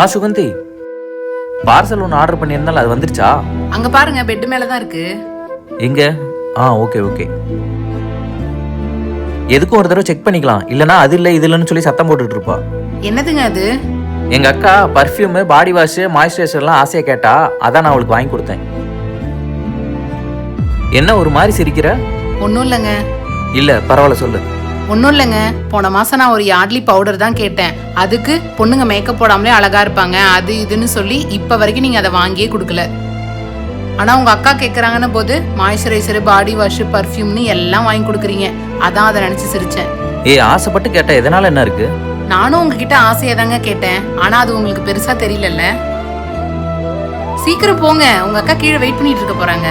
ஆ Suganthi parcel ஒன்று order பண்ணியிருந்தால அது வந்துருச்சா? அங்க பாருங்க பெட் மேல தான் இருக்கு. எங்க? ஆ ஓகே ஓகே எதுக்கும் ஒரு தடவை செக் பண்ணிக்கலாம். இல்லனா அது இல்லை இது இல்லைன்னு சொல்லி சத்தம் போட்டுட்டு இருப்பா. என்னதுங்க அது? எங்க அக்கா பர்ஃப்யூமு பாடி வாஷ் மாய்ஸ்சரைசர்லாம் ஆசையா கேட்டா அதான் நான் அவளுக்கு வாங்கி கொடுத்தேன். என்ன ஒரு மாதிரி சிரிக்கிற? ஒன்றும் இல்லைங்க. இல்ல பரவாயில்ல சொல்லு. ஒன்றும் இல்லைங்க. போன மாசம் நான் ஒரு யார்ட்லி பவுடர் தான் கேட்டேன். அதுக்கு பொண்ணுங்க மேக்கப் போடாமலே அழகா இருப்பாங்க. அது இதுன்னு சொல்லி இப்ப வரைக்கும் நீங்க அதை வாங்கியே கொடுக்கல. ஆனா உங்க அக்கா கேக்குறாங்கன்னு போது மாய்ஸ்சரைசர் பாடி வாஷ் பர்ஃப்யூம்னு எல்லாம் வாங்கி கொடுக்குறீங்க. அதான் அதை நினைச்சு சிரிச்சேன். ஏய் ஆசைப்பட்டு கேட்டா எதனால என்ன இருக்கு? நானும் உங்ககிட்ட ஆசையா தாங்க கேட்டேன். ஆனா அது உங்களுக்கு பெருசா தெரியலல்ல. சீக்கிரம் போங்க. உங்க அக்கா கீழே வெயிட் பண்ணிட்டு இருக்க போறாங்க.